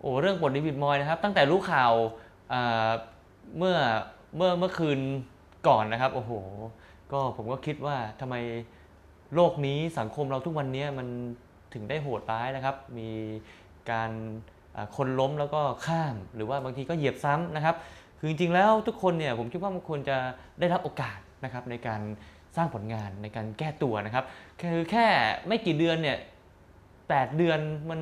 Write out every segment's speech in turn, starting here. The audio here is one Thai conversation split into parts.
โอ้เรื่องปลดเดวิดมอยนะครับ ตั้งแต่รู้ข่าวเมื่อเมื่อเมื่อคืนก่อนนะครับ โอ้โห ก็ผมก็คิดว่าทำไมโลกนี้สังคมเราทุกวันนี้มันถึงได้โหดร้ายนะครับ มีการคนล้มแล้วก็ข้าม หรือว่าบางทีก็เหยียบซ้ำนะครับ คือจริงๆแล้วทุกคนเนี่ยผมคิดว่ามันควรจะได้รับโอกาสนะครับในการสร้างผลงานในการแก้ตัวนะครับ คือแค่ไม่กี่เดือนเนี่ยแปดเดือนมัน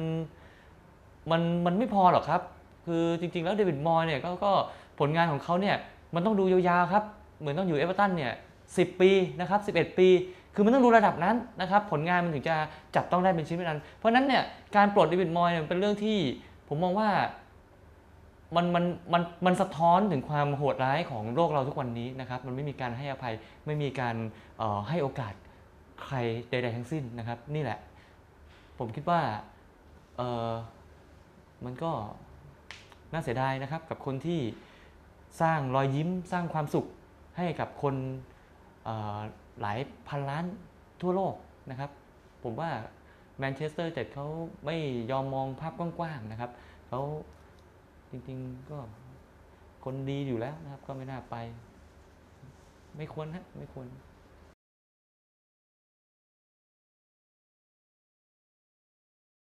มันมันไม่พอหรอกครับ คือจริง ๆ แล้วเดวิดมอยส์เนี่ยก็ก็ผลงานของเขาเนี่ยมันต้องดูยาวๆครับเหมือนต้องอยู่เอเวอร์ตันเนี่ยสิปีนะครับ 11 ปี คือมันต้องดูระดับนั้นนะครับ ผลงานมันถึงจะจับต้องได้เป็นชิ้นเป็นอัน เพราะนั้นเนี่ยการปลดเดวิดมอยเนี่ยเป็นเรื่องที่ผมมองว่ามันมันมันมันสะท้อนถึงความโหดร้ายของโลกเราทุกวันนี้นะครับ มันไม่มีการให้อภัยไม่มีการออให้โอกาสใครใด ๆ ทั้งสิ้นนะครับ นี่แหละ ผมคิดว่าเออ มันก็น่าเสียดายนะครับกับคนที่สร้างรอยยิ้มสร้างความสุขให้กับคนหลายพันล้านทั่วโลกนะครับ ผมว่าแมนเชสเตอร์เจ็ดเขาไม่ยอมมองภาพกว้างๆนะครับเขาจริงๆก็คนดีอยู่แล้วนะครับ ก็ไม่น่าไป ไม่ควรฮะไม่ควร